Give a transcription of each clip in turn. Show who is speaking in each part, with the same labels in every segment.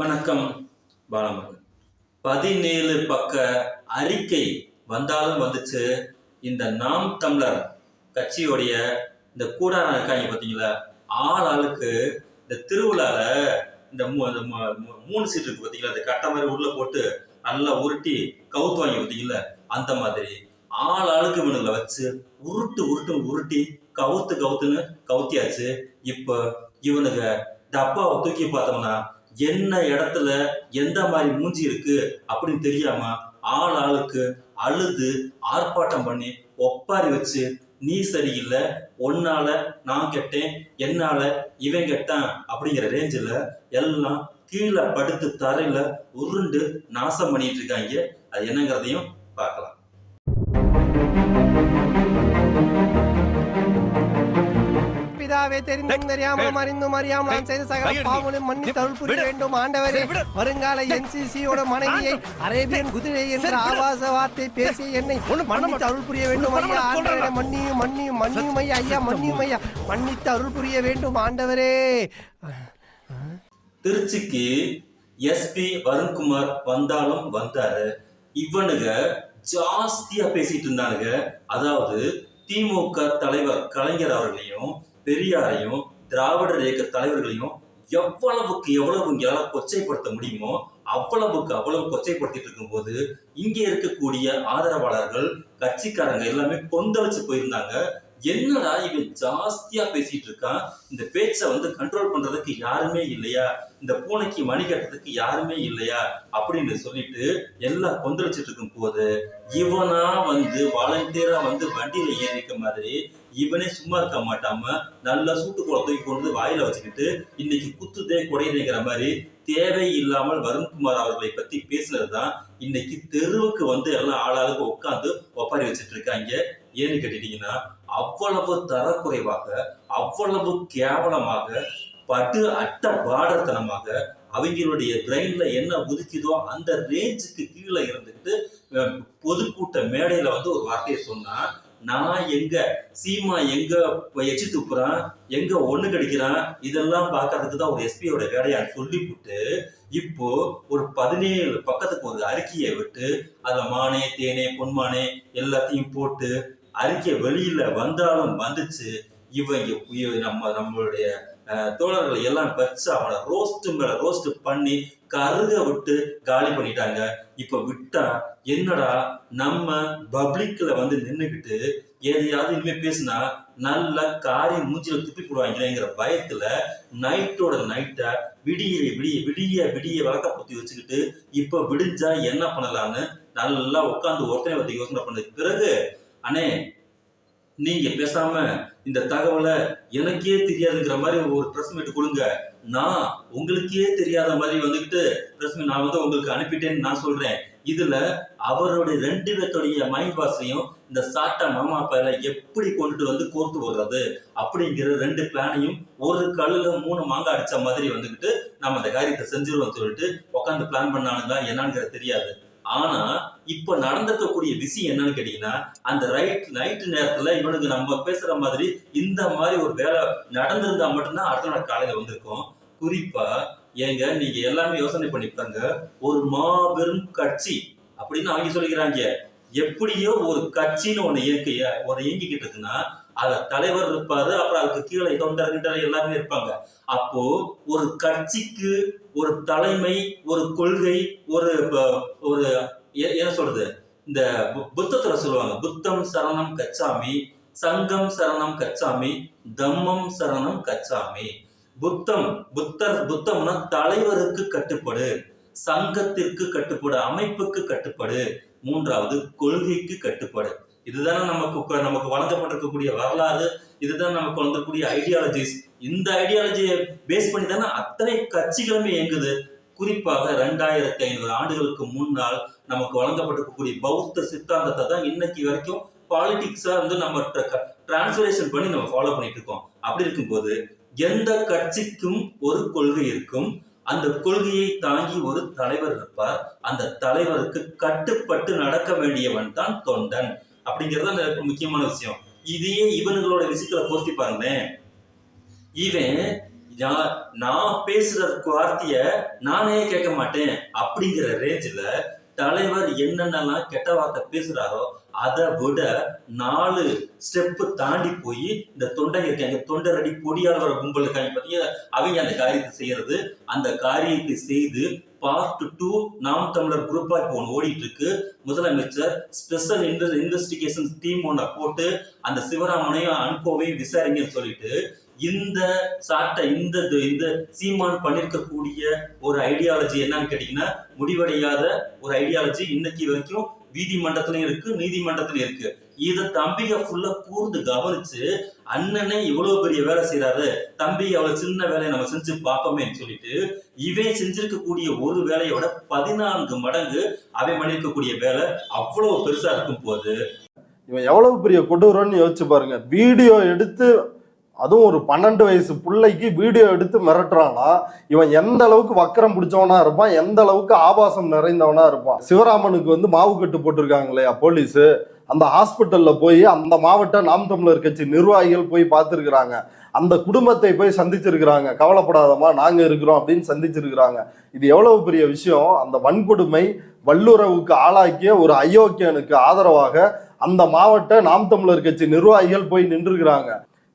Speaker 1: வணக்கம் பாலமுருகன். பதினேழு பக்க அறிக்கை வந்தாலும் வந்துச்சு. இந்த நாம் தமிழர் கட்சியோடைய இந்த கூடாரம் இருக்காங்க பார்த்தீங்களா? ஆள் ஆளுக்கு இந்த திருவிழால இந்த மூ- இந்த மூணு சீட் இருக்கு பார்த்தீங்களா? இந்த கட்டை மாதிரி உள்ள போட்டு நல்லா உருட்டி கவுத்து வாங்கி பார்த்தீங்களா? அந்த மாதிரி ஆள் ஆளுக்கு இவனுங்களை வச்சு உருட்டு உருட்டு உருட்டி கவுத்து கவுத்துன்னு கவுத்தியாச்சு. இப்போ இவனுங்க டப்பாவை தூக்கி பார்த்தோம்னா என்ன இடத்துல எந்த மாதிரி மூஞ்சி இருக்கு அப்படின்னு தெரியாம ஆள் ஆளுக்கு அழுது ஆர்ப்பாட்டம் பண்ணி ஒப்பாரி வச்சு நீ சரியில்லை ஒன்னால நான் கெட்டேன் என்னால இவன் கெட்டான் அப்படிங்கிற ரேஞ்சில் எல்லாம் கீழே படுத்து தரையில உருண்டு நாசம் பண்ணிட்டு இருக்காங்க. அது என்னங்கிறதையும் பார்க்கலாம்.
Speaker 2: பிதாவே தெரிந்தும் தெரியாமலும் அறிந்தும் அறியாமல் நான் செய்த சகல பாவங்களும் மன்னி தருள் புரிய வேண்டும். ஆண்டவரே வருங்கால என்சிசியோட மனைவியை அரேபியன் குதிரை என்ற ஆபாச வார்த்தை பேசிய என்னை மன்னித்து அருள் புரிய வேண்டும். ஐயா ஆண்டவரே மன்னியும் மன்னியும் மன்னியும் ஐயா ஐயா மன்னியும் ஐயா மன்னித்து அருள் புரிய வேண்டும். ஆண்டவரே.
Speaker 1: திருச்சிக்கு எஸ்பி வருண்குமார் வந்தாலும் வந்தாரு. இவனுங்க ஜாஸ்தியா பேசிட்டு இருந்தானுங்க. அதாவது திமுக தலைவர் கலைஞர் அவர்களையும் பெரியாரையும் திராவிடர் இயக்க தலைவர்களையும் எவ்வளவுக்கு எவ்வளவு இங்களால கொச்சைப்படுத்த முடியுமோ அவ்வளவுக்கு அவ்வளவு கொச்சைப்படுத்திட்டு இருக்கும்போது இங்கே இருக்கக்கூடிய ஆதரவாளர்கள் கட்சிக்காரங்க எல்லாமே கொந்தளிச்சு போயிருந்தாங்க. என்னடா இவன் ஜாஸ்தியா பேசிட்டு இருக்கான்? இந்த பேச்சை வந்து கண்ட்ரோல் பண்றதுக்கு யாருமே இல்லையா? இந்த பூனைக்கு மணி கட்டுறதுக்கு யாருமே இல்லையா? அப்படின்னு சொல்லிட்டு எல்லாம் கொந்தளிச்சிட்டு இருக்கும் போது இவனா வந்து வாலண்டியரா வந்து வண்டியில ஏறிக்க மாதிரி இவனே சும்மா இருக்க மாட்டாம நல்லா சூட்டு குளம் தூக்கி கொண்டு வந்து வாயில வச்சுக்கிட்டு இன்னைக்கு குத்துதே குடையுதேங்கிற மாதிரி தேவை இல்லாமல் வருண்குமார் அவர்களை பத்தி பேசுனதுதான் இன்னைக்கு தெருவுக்கு வந்து எல்லாம் ஆளாளுக்கு உட்காந்து ஒப்பாரி வச்சுட்டு இருக்காங்க. ஏன்னு கேட்டுட்டீங்கன்னா அவ்வளவு தரக்குறைவாக அவ்வளவு கேவலமாக பட்டு அட்ட பாடத்தனமாக அவங்களுடைய பிரெயின்ல என்ன உதிக்குதோ அந்த ரேஞ்சுக்கு கீழே இருந்துக்கிட்டு பொதுக்கூட்ட மேடையில வந்து ஒரு வார்த்தையை சொன்னா நான் எங்க? சீமா எங்க எச்சு துப்புறான் எங்க ஒண்ணு கிடைக்கிறான்? இதெல்லாம் பார்க்கறதுக்கு தான் ஒரு எஸ்பியோட வேலையான்னு சொல்லிவிட்டு இப்போ ஒரு பதினேழு பக்கத்துக்கு ஒரு அறிக்கையை விட்டு அதுல மானே தேனே பொன்மானே எல்லாத்தையும் போட்டு அறிக்கை வெளியில வந்தாலும் வந்துச்சு. இவங்க நம்ம நம்மளுடைய தோழர்களை எல்லாம் வச்சு அவனை ரோஸ்ட்டு மேல ரோஸ்ட் பண்ணி கருக விட்டு காலி பண்ணிட்டாங்க. இப்ப விட்டா என்னடா நம்ம பப்ளிக்ல வந்து நின்றுக்கிட்டு எதையாவது இனிமே பேசினா நல்ல காரி மூஞ்சில துப்பி போடுவாங்களேங்கிற பயத்துல நைட்டோட நைட்டா விடிய விடிய விடிய விடிய வழக்க புத்தி வச்சுக்கிட்டு இப்ப விடிஞ்சா என்ன பண்ணலாம்னு நல்லா உட்காந்து ஒருத்தனை பத்தி யோசனை பண்ணதுக்கு பிறகு அண்ணே நீங்கள் பேசாமல் இந்த தகவலை எனக்கே தெரியாதுங்கிற மாதிரி ஒரு ப்ரெஸ் மீட் கொடுங்க. நான் உங்களுக்கே தெரியாத மாதிரி வந்துக்கிட்டு ப்ரெஸ் மீட் நான் வந்து உங்களுக்கு அனுப்பிட்டேன்னு நான் சொல்கிறேன் இதில் அவருடைய ரெண்டு பேர்த்துடைய மைண்ட் வாஷையும் இந்த சாட்டா மாமா பையில எப்படி கொண்டுட்டு வந்து கோர்த்து விடுறது அப்படிங்கிற ரெண்டு பிளானையும் ஒரு கல்லில் மூணு மாங்காய் அடித்த மாதிரி வந்துக்கிட்டு நம்ம அந்த காரியத்தை செஞ்சிருவோம் சொல்லிட்டு உட்காந்து பிளான் பண்ணானுங்களா என்னங்கிறது தெரியாது. ஆனா இப்ப நடந்திருக்கக்கூடிய விஷயம் என்னன்னு கேட்டீங்கன்னா அந்த ரைட் நைட்டு நேரத்துல இவனுக்கு நம்ம பேசுற மாதிரி இந்த மாதிரி ஒரு வேலை நடந்திருந்தா மட்டும்தான் அடுத்த நாள் காலையில வந்திருக்கும். குறிப்பா ஏங்க நீங்க எல்லாமே யோசனை பண்ணி பாருங்க. ஒரு மாபெரும் கட்சி அப்படின்னு அவங்க சொல்லிக்கிறாங்க. எப்படியோ ஒரு கட்சின்னு ஒண்ணு இயற்கைய ஒரு இயங்கிக்கிட்டு இருக்குன்னா அது தலைவர் இருப்பாரு அப்புறம் அதுக்கு கீழே தொண்டர் கிண்டர் எல்லாமே இருப்பாங்க. அப்போ ஒரு கட்சிக்கு ஒரு தலைமை ஒரு கொள்கை ஒரு ப- ஒரு என்ன சொல்றது? இந்த பு- புத்தத்துல சொல்லுவாங்க புத்தம் சரணம் கச்சாமி சங்கம் சரணம் கச்சாமி தம்மம் சரணம் கச்சாமி. புத்தம் புத்தர் புத்தம்னா தலைவருக்கு கட்டுப்படு சங்கத்திற்கு கட்டுப்படு அமைப்புக்கு கட்டுப்படு. மூன்றாவது கொள்கைக்கு கட்டுப்படு. இதுதானே நமக்கு நமக்கு வழங்கப்பட்டிருக்கக்கூடிய வரலாறு இதுதான் நமக்கு வந்திருக்கக்கூடிய ஐடியாலஜிஸ் இந்த ஐடியாலஜியை பேஸ் பண்ணி தானே அத்தனை கட்சிகளுமே இயங்குது. குறிப்பாக ரெண்டாயிரத்தி ஐநூறு ஆண்டுகளுக்கு முன்னால் நமக்கு வழங்கப்பட்டிருக்கக்கூடிய பௌத்த சித்தாந்தத்தை தான் இன்னைக்கு வரைக்கும் பாலிடிக்ஸா வந்து நம்ம டிரான்ஸ்லேஷன் பண்ணி நம்ம ஃபாலோ பண்ணிட்டு இருக்கோம். அப்படி இருக்கும்போது எந்த கட்சிக்கும் ஒரு கொள்கை இருக்கும். அந்த கொள்கையை தாங்கி ஒரு தலைவர் இருப்பார். அந்த தலைவருக்கு கட்டுப்பட்டு நடக்க வேண்டியவன் தான் தொண்டன். அப்படிங்கிறது அந்த முக்கியமான விஷயம். இதையே இவனுங்களோட விஷயத்துல பொருத்தி பாருங்களேன். இவன் நான் நான் பேசுற வார்த்தைய நானே கேட்க மாட்டேன் அப்படிங்கிற ரேஞ்சில் தலைவர் என்னென்னலாம் கெட்ட வார்த்தை பேசுறாரோ அதை விட நாலு ஸ்டெப்பு தாண்டி போய் இந்த தொண்டை இருக்காங்க தொண்டரடி பொடியால் வர கும்பல் இருக்காங்க பார்த்தீங்கன்னா அவங்க அந்த காரியத்தை செய்யறது. அந்த காரியத்தை செய்து பார்ட் டூ நாம் தமிழர் குரூப்பா இப்போ ஒன்று ஓடிட்டு இருக்கு முதலமைச்சர் ஸ்பெஷல் இன்வெஸ்டிகேஷன் டீம் ஒன்றை போட்டு அந்த சிவராமனையும் அனுப்பவையும் விசாரிங்கன்னு சொல்லிட்டு இந்த சாட்டை இந்த இந்த சீமான் பண்ணிருக்கக்கூடிய ஒரு ஐடியாலஜி என்னன்னு கேட்டீங்கன்னா முடிவடையாத ஒரு ஐடியாலஜி இன்னைக்கு வரைக்கும் வீதிமன்றத்திலையும் இருக்கு நீதிமன்றத்திலையும் இருக்கு. இதை தம்பிக ஃபுல்லா கூர்ந்து கவனிச்சு அண்ணனே இவ்வளவு பெரிய வேலை செய்யறாரு தம்பி அவ்வளவு சின்ன வேலையை நம்ம செஞ்சு பார்ப்போமேன்னு சொல்லிட்டு இவன் செஞ்சிருக்கக்கூடிய ஒரு வேலையோட பதினான்கு மடங்கு அவன் பண்ணிருக்கக்கூடிய வேலை அவ்வளவு பெருசா இருக்கும் போது.
Speaker 3: இவன் எவ்வளவு பெரிய கொடூரம்னு யோசிச்சு பாருங்க. வீடியோ எடுத்து அதுவும் ஒரு பன்னெண்டு வயசு பிள்ளைக்கு வீடியோ எடுத்து மிரட்டுறானா இவன் எந்த அளவுக்கு வக்கரம் பிடிச்சவனா இருப்பான் எந்த அளவுக்கு ஆபாசம் நிறைந்தவனா இருப்பான். சிவராமனுக்கு வந்து மாவு கட்டு போட்டிருக்காங்க இல்லையா போலீஸு. அந்த ஹாஸ்பிட்டலில் போய் அந்த மாவட்ட நாம் தமிழர் கட்சி நிர்வாகிகள் போய் பார்த்துருக்குறாங்க. அந்த குடும்பத்தை போய் சந்திச்சிருக்கிறாங்க. கவலைப்படாதமா நாங்கள் இருக்கிறோம் அப்படின்னு சந்திச்சிருக்கிறாங்க. இது எவ்வளவு பெரிய விஷயம்? அந்த வன்கொடுமை வல்லுறவுக்கு ஆளாக்கிய ஒரு அயோக்கியனுக்கு ஆதரவாக அந்த மாவட்ட நாம் தமிழர் கட்சி நிர்வாகிகள் போய் நின்றுக்கிறாங்க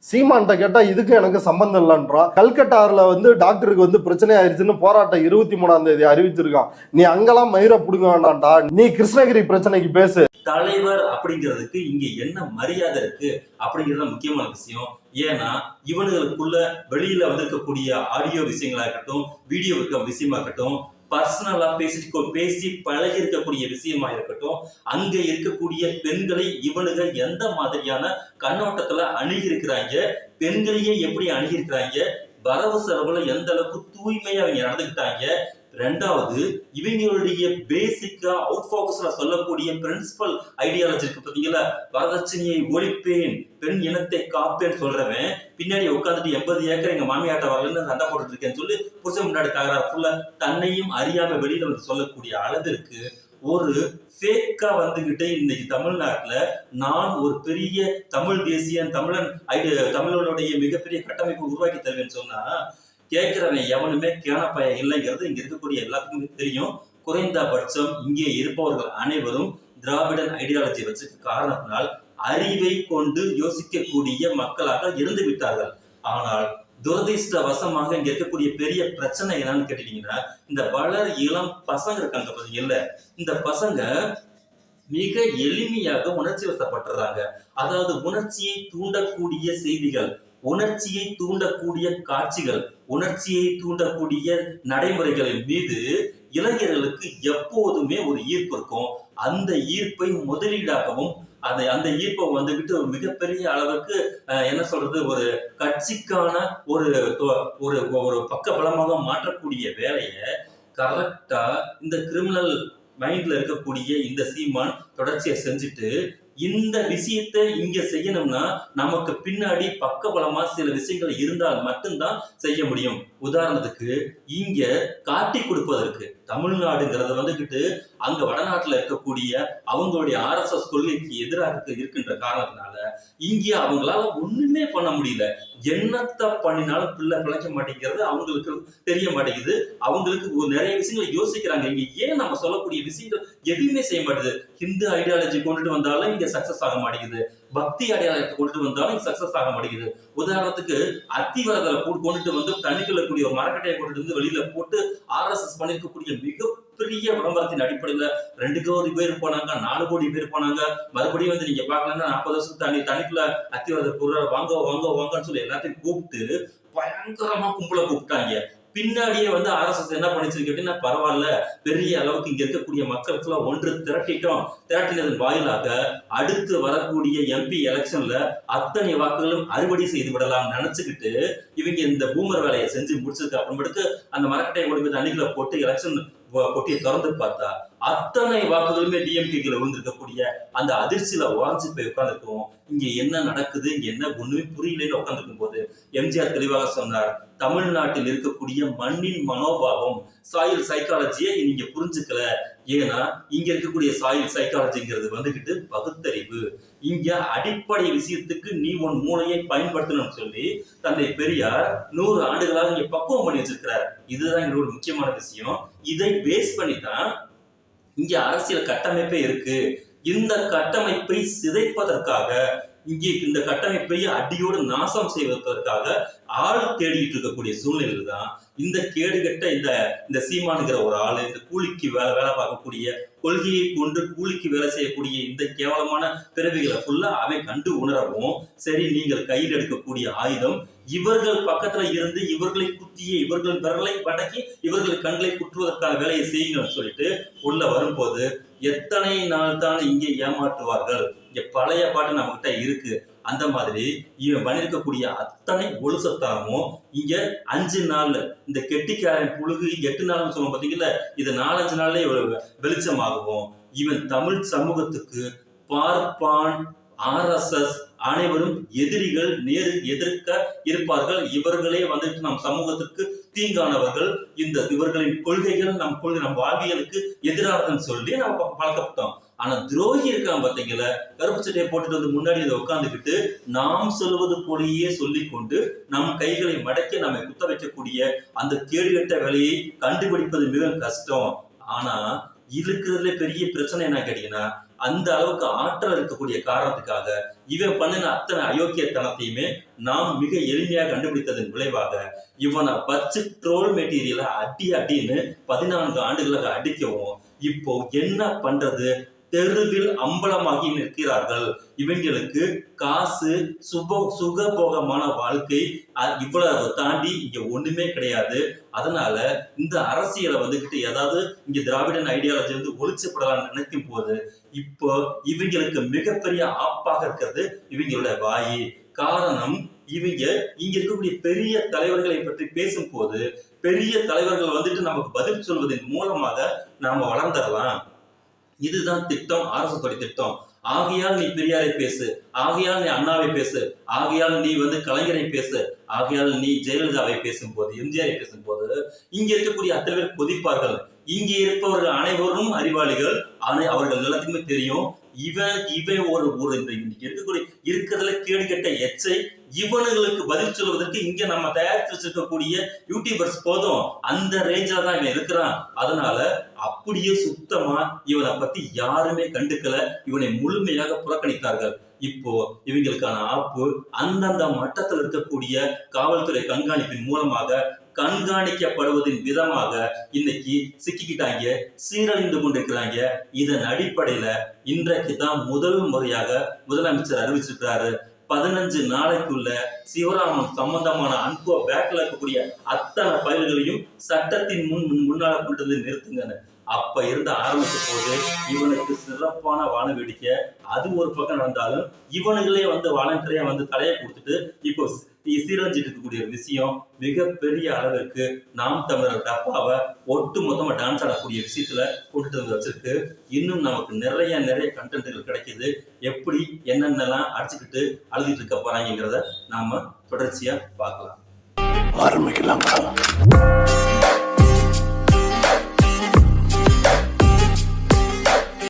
Speaker 3: சீமான்ட்ட கேட்டா இதுக்கு எனக்கு சம்பந்தம் இல்லைன்றான் கல்கட்டாரில் வந்து டாக்டருக்கு வந்து பிரச்சனை ஆயிடுச்சுன்னு போராட்டம் இருபத்தி மூணாம் தேதி அறிவிச்சிருக்கான். நீ அங்கெல்லாம் மயிரை பிடுங்க வேண்டாம்டா. நீ கிருஷ்ணகிரி பிரச்சனைக்கு பேசு.
Speaker 1: தலைவர் அப்படிங்கிறதுக்கு இங்க என்ன மரியாதை இருக்கு அப்படிங்கிறது முக்கியமான விஷயம். ஏன்னா இவனுக்குள்ள வெளியில வந்திருக்கக்கூடிய ஆடியோ விஷயங்களா இருக்கட்டும் வீடியோ விஷயமா இருக்கட்டும் பர்சனலா பேசிட்டு பேசி பழகி இருக்கக்கூடிய விஷயமா இருக்கட்டும் அங்க இருக்கக்கூடிய பெண்களை இவனுங்க எந்த மாதிரியான கண்ணோட்டத்துல அணுகியிருக்கிறாங்க பெண்களையே எப்படி அணுகியிருக்கிறாங்க வரவு செலவுல எந்த அளவுக்கு தூய்மையா அவங்க நடந்துக்கிட்டாங்க ரெண்டாவது இவங்களுடைய பேசிக்கா அவுட் ஃபோக்கஸ்ல சொல்லக்கூடிய பிரின்சிபல் ஐடியாலஜி இருக்கு பாத்தீங்களா? வரதட்சணையை ஒழிப்பேன் பெண் இனத்தை காப்பேன்னு சொல்றவன் பின்னாடி உட்காந்துட்டு எண்பது ஏக்கர் எங்க மாமியாட்ட வரலன்னு சண்டை போட்டுட்டு இருக்கேன்னு சொல்லி புருஷன் முன்னாடி தகராறு ஃபுல்லா தன்னையும் அறியாம வெளியில வந்து சொல்லக்கூடிய அளவிற்கு ஒரு ஃபேக்கா வந்துகிட்டு இன்னைக்கு தமிழ்நாட்டில் நான் ஒரு பெரிய தமிழ் தேசியன் தமிழன் ஐடிய தமிழனுடைய மிகப்பெரிய கட்டமைப்பு உருவாக்கி தருவேன்னு சொன்னா கேட்கிறவன் எவனுமே கேனப்பய இல்லைங்கிறது இங்க இருக்கக்கூடிய எல்லாத்துக்குமே தெரியும். குறைந்தபட்சம் இங்கே இருப்பவர்கள் அனைவரும் திராவிடன் ஐடியாலஜி வச்சுக்க காரணத்தினால் அறிவை கொண்டு யோசிக்கக்கூடிய மக்களாக இருந்து விட்டார்கள். ஆனால் துரதிருஷ்டவசமாக இங்க இருக்கக்கூடிய பெரிய பிரச்சனை என்னன்னு கேட்டீங்கன்னா இந்த வளர் இளம் பசங்க இருக்காங்க இல்ல இந்த பசங்க மிக எளிமையாக உணர்ச்சி வசப்படுறாங்க அதாவது உணர்ச்சியை தூண்டக்கூடிய செய்திகள் உணர்ச்சியை தூண்டக்கூடிய காட்சிகள் உணர்ச்சியை தூண்டக்கூடிய நடைமுறைகளின் மீது இளைஞர்களுக்கு எப்போதுமே ஒரு ஈர்ப்பு இருக்கும். அந்த ஈர்ப்பை முதலீடாகவும் அந்த அந்த ஈர்ப்பை வந்துகிட்டு ஒரு மிகப்பெரிய அளவுக்கு என்ன சொல்றது ஒரு கட்சிக்கான ஒரு தொ- ஒரு ஒரு பக்க பலமாக மாற்றக்கூடிய வேலையை கரெக்டா இந்த கிரிமினல் மைண்ட்ல இருக்கக்கூடிய இந்த சீமான் தொடர்ச்சியை செஞ்சுட்டு இந்த விஷயத்தை இங்க செய்யணும்னா நமக்கு பின்னாடி பக்கபலமா சில விஷயங்கள் இருந்தால் மட்டும்தான் செய்ய முடியும். உதாரணத்துக்கு இங்க காட்டி கொடுப்பதற்கு தமிழ்நாடுங்கிறத வந்துகிட்டு அங்க வடநாட்டுல இருக்கக்கூடிய அவங்களுடைய ஆர்எஸ்எஸ் கொள்கைக்கு எதிராக இருக்கின்ற காரணத்தினால இங்கே அவங்களால ஒண்ணுமே பண்ண முடியல. என்னத்த பண்ணினாலும் பிள்ளை பிழைக்க மாட்டேங்கிறது அவங்களுக்கு தெரிய மாட்டேங்குது. அவங்களுக்கு ஒரு நிறைய விஷயங்களை யோசிக்கிறாங்க. இங்க ஏன் நம்ம சொல்லக்கூடிய விஷயங்கள் எதுவுமே செய்ய மாட்டேங்குது. ஹிந்து ஐடியாலஜி கொண்டுட்டு வந்தாலும் இங்க சக்சஸ் ஆக மாட்டேங்குது. பக்தி அடையாளத்தை கொண்டுட்டு வந்தாலும் சக்சஸ் ஆக மாட்டேங்குது. உதாரணத்துக்கு அத்திவரதரை கொண்டுட்டு வந்து தண்ணிக்குள்ள கூடிய ஒரு மரக்கட்டையை கொண்டுட்டு வந்து வெளியில போட்டு ஆர்எஸ்எஸ் பண்ணிருக்கக்கூடிய மிகப்பெரிய விளம்பரத்தின் அடிப்படையில ரெண்டு கோடி பேர் போனாங்க நாலு கோடி பேர் போனாங்க. மறுபடியும் வந்து நீங்க பாக்கலன்னா நாற்பது வருஷம் தண்ணி தண்ணிக்குள்ள அத்திவாத பொருள் வாங்க வாங்க வாங்கன்னு சொல்லி எல்லாத்தையும் கூப்பிட்டு பயங்கரமா கும்பல கூப்பிட்டாங்க. பின்னாடியே வந்து ஆர்எஸ்எஸ் என்ன பண்ணிச்சு கேட்டீங்கன்னா பரவாயில்ல பெரிய அளவுக்கு இங்க இருக்கக்கூடிய மக்கள் ஒன்று திரட்டிட்டோம். திரட்டினதன் வாயிலாக அடுத்து வரக்கூடிய எம்பி எலெக்ஷன்ல அத்தனை வாக்குகளும் அறுவடை செய்து விடலாம் நினைச்சுக்கிட்டு இவங்க இந்த பூமர் வேலையை செஞ்சு முடிச்சதுக்கு அப்புறமேட்டுக்கு அந்த மரக்கட்டையை கொண்டு போய் தண்ணிக்குள்ள போட்டு எலெக்ஷன் பொட்டியை திறந்து பார்த்தா அத்தனை வாக்குகளுமே டிஎம்கேல விழுந்திருக்கக்கூடிய அந்த அதிர்ச்சியில உறைஞ்சு போய் உட்காந்துருக்கோம் இங்க என்ன நடக்குது? இங்க என்ன ஒண்ணுமே புரியலன்னு உட்காந்துருக்கும் போது எம்ஜிஆர் தெளிவாக சொன்னார். தமிழ்நாட்டில் இருக்கக்கூடிய மண்ணின் மனோபாவம் சாயில் சைக்காலஜியை நீங்க புரிஞ்சுக்கல. ஏன்னா இங்க இருக்கக்கூடிய சாயில் சைக்காலஜிங்கிறது வந்துகிட்டு பகுத்தறிவு. இங்க அடிப்படை விஷயத்துக்கு நீ உன் மூளையை பயன்படுத்தணும்னு சொல்லி தந்தை பெரியார் நூறு ஆண்டுகளாக இங்க பக்குவம் பண்ணி வச்சிருக்கிறார். இதுதான் எங்களோட முக்கியமான விஷயம். இதை பேஸ் பண்ணி தான் இங்க அரசியல் கட்டமைப்பே இருக்கு. இந்த கட்டமைப்பை சிதைப்பதற்காக இங்கே இந்த கட்டமைப்பை அடியோடு நாசம் செய்வதற்காக ஆள் தேடிட்டு இருக்கக்கூடிய சூழ்நிலை தான் இந்த கேடுகட்ட இந்த இந்த சீமானுங்கிற ஒரு ஆள் இந்த கூலிக்கு வேலை வேலை பார்க்கக்கூடிய கொள்கையை கொண்டு கூலிக்கு வேலை செய்யக்கூடிய இந்த கேவலமான பிறவிகளை ஃபுல்லா அவன் கண்டு உணரவும் சரி நீங்கள் கையில் எடுக்கக்கூடிய ஆயுதம் இவர்கள் பக்கத்துல இருந்து இவர்களை குத்திய இவர்கள் விரலை வடக்கி இவர்கள் கண்களை குற்றுவதற்கான வேலையை செய்யுங்கன்னு சொல்லிட்டு உள்ள வரும்போது எத்தனை நாள் தான் இங்கே ஏமாற்றுவார்கள்? இங்க பழைய பாட்டு நம்ம கிட்ட இருக்கு. அந்த மாதிரி இவன் பண்ணிருக்கக்கூடிய அத்தனை ஒழுசத்தனமும் இங்க அஞ்சு நாள்ல இந்த கெட்டிக்காரன் புழுகு எட்டு நாள்னு சொல்லுவோம் பார்த்தீங்களா இது நாலஞ்சு நாள்ல வெளிச்சமாகவும் வெளிச்சமாகும். இவன் தமிழ் சமூகத்துக்கு பார்ப்பான். ஆர்எஸ்எஸ் அனைவரும் எதிரிகள் நேரு எதிர்க்க இருப்பார்கள். இவர்களே வந்துட்டு நம் சமூகத்துக்கு தீங்கானவர்கள் இந்த இவர்களின் கொள்கைகள் நம் கொள்கை நம் வாழ்வியலுக்கு எதிரானதுன்னு சொல்லி நம்ம பழக்கப்பட்டோம். ஆனா துரோகி இருக்கான் பாத்தீங்களா? கருப்பு சட்டையை போட்டுட்டு வந்து முன்னாடி இதை உட்காந்துக்கிட்டு நாம் சொல்வது போலேயே சொல்லிக்கொண்டு நம் கைகளை மடக்கி நம்மை குத்த வைக்கக்கூடிய அந்த கேடுகட்ட வேலையை கண்டுபிடிப்பது மிக கஷ்டம். ஆனா இருக்கிறதுல பெரிய பிரச்சனை என்ன கேட்டீங்கன்னா அந்த அளவுக்கு ஆற்றல் இருக்கக்கூடிய காரணத்துக்காக இவன் பண்ணின அத்தனை அயோக்கியத்தனத்தையுமே நாம் மிக எளிமையாக கண்டுபிடித்ததன் விளைவாக இவனை பச்சு ட்ரோல் மெட்டீரியலை அடி அடின்னு பதினான்கு ஆண்டுகளாக அடிக்கவும் இப்போ என்ன பண்றது தெருவில் அம்பலமாகி நிற்கிறார்கள். இவங்களுக்கு காசு சுப சுகபோகமான வாழ்க்கை அ- இவ்வளவு தாண்டி இங்க ஒண்ணுமே கிடையாது. அதனால இந்த அரசியலை வந்துகிட்டு ஏதாவது இங்க திராவிடன் ஐடியாலஜி வந்து ஒழிச்சப்படலாம்னு நினைக்கும் போது இப்போ இவங்களுக்கு மிகப்பெரிய ஆப்பாக இருக்கிறது இவங்களோட வாய். காரணம் இவங்க இங்க இருக்கக்கூடிய பெரிய தலைவர்களை பற்றி பேசும்போது பெரிய தலைவர்கள் வந்துட்டு நமக்கு பதில் சொல்வதன் மூலமாக நாம வளர்ந்துடலாம். இதுதான் திட்டம் ஆர்எஸ்எஸ் திட்டம். ஆகையால் நீ பெரியாரை பேசு ஆகையால் நீ அண்ணாவை பேசு ஆகையால் நீ வந்து கலைஞரை பேசு ஆகையால் நீ ஜெயலலிதாவை பேசும்போது எம்ஜிஆரை பேசும்போது இங்க இருக்கக்கூடிய அத்தனை பேர் கொதிப்பார்கள். இங்கே இருப்பவர்கள் அனைவரும் அறிவாளிகள் அவர்கள் எல்லாத்துக்குமே தெரியும். இவன் இவன் ஒரு ஒரு இந்த இன்னைக்கு இருக்கக்கூடிய இருக்கிறதுல கேடு கெட்ட எச்சை இவனுங்களுக்கு பதில் சொல்வதற்கு இங்க நம்ம தயாரித்து வச்சிருக்கக்கூடிய யூடியூபர்ஸ் போதும். அந்த ரேஞ்சில தான் இவன் இருக்கிறான். அதனால அப்படியே சுத்தமா இவனை பத்தி யாருமே கண்டுக்கல. இவனை முழுமையாக புறக்கணித்தார்கள். இப்போ இவங்களுக்கான ஆப்பு அந்தந்த மட்டத்தில் இருக்கக்கூடிய காவல்துறை கண்காணிப்பின் மூலமாக கண்காணிக்கப்படுவதின் விதமாக இன்னைக்கு சிக்கிக்கிட்டாங்க சீரழிந்து கொண்டிருக்கிறாங்க. இதன் அடிப்படையில இன்றைக்கு தான் முதல் முறையாக முதலமைச்சர் அறிவிச்சிருக்கிறாரு. பதினஞ்சு நாளைக்குள்ள சிவராமன் சம்பந்தமான அன்போ பேக்ல இருக்கக்கூடிய அத்தனை பயிர்களையும் சட்டத்தின் முன் முன் முன்னால கொண்டு வந்து நிறுத்துங்கன்னு. அப்ப இருந்து ஆரம்பிச்ச போது இவனுக்கு சிறப்பான வான வேடிக்கை அது ஒரு பக்கம் நடந்தாலும் இவனுங்களே வந்து வாலண்டரியா வந்து தலையை கொடுத்துட்டு இப்போ சீரழிஞ்சிட்டு இருக்கக்கூடிய விஷயம் மிகப்பெரிய அளவிற்கு நாம் தமிழர் டப்பாவை ஒட்டு மொத்தமா டான்ஸ் ஆடக்கூடிய விஷயத்துல கொண்டுட்டு வந்து வச்சிருக்கு. இன்னும் நமக்கு நிறைய நிறைய கண்டென்ட்கள் கிடைக்குது. எப்படி என்னென்னலாம் அடிச்சுக்கிட்டு அழுதிட்டு இருக்க போறாங்கிறத நாம தொடர்ச்சியா பார்க்கலாம்.
Speaker 4: ஆரம்பிக்கலாம்.